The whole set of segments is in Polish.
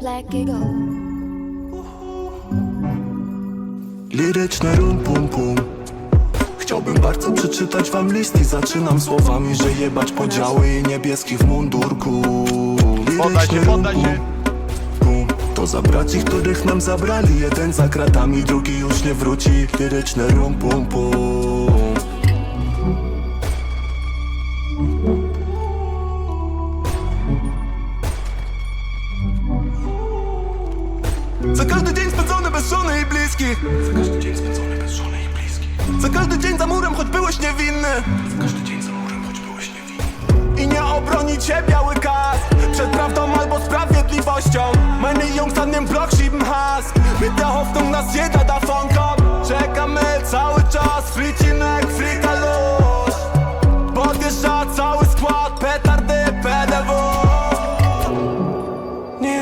Black Eagle. Liryczne rum pum pum. Chciałbym bardzo przeczytać wam list i zaczynam słowami, że jebać podziały i niebieski w mundurku. Się, Liryczne rum się. pum pum. To za braci, których nam zabrali. Jeden za kratami, drugi już nie wróci. Liryczne rum pum pum Za każdy dzień spędzony bez żony i bliskich. Za każdy dzień spędzony bez żony i bliskich. Za każdy dzień za murem, choć byłeś niewinny. Za każdy dzień za murem, choć byłeś niewinny. I nie obroni cię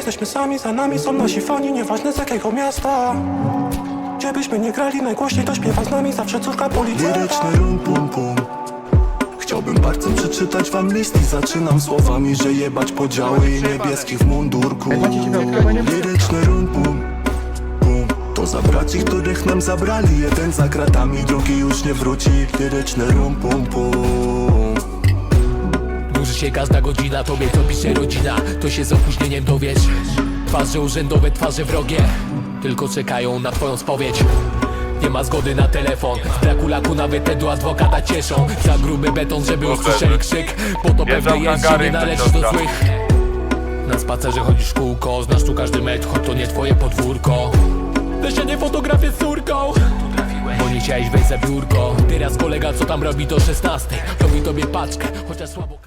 jesteśmy sami, za nami są nasi fani, nieważne z jakiego miasta. Gdzie byśmy nie grali, najgłośniej to śpiewa z nami zawsze córka policjanta. Liryczny rum pum pum. Chciałbym bardzo przeczytać wam list i zaczynam słowami, że jebać podziały i niebieski w mundurku. Liryczny rum pum pum. To za braci, których nam zabrali. Jeden za kratami, drugi już nie wróci. Liryczny rum pum pum się każda godzina, tobie to pisze rodzina. To się z opóźnieniem dowiesz Twarze urzędowe, twarze wrogie. Tylko czekają na twoją spowiedź. Nie ma zgody na telefon. Z braku laku nawet te do adwokata cieszą. Za gruby beton, żeby usłyszeli krzyk. Po to pewnie w jest, że nie to należysz do złych. Na spacerze chodzisz w kółko Znasz tu każdy metr, choć to nie twoje podwórko. Weź nie fotografię z córką. Bo nie chciałeś wejść za biurko. Teraz kolega co tam robi do 16 Robi tobie paczkę, chociaż słabo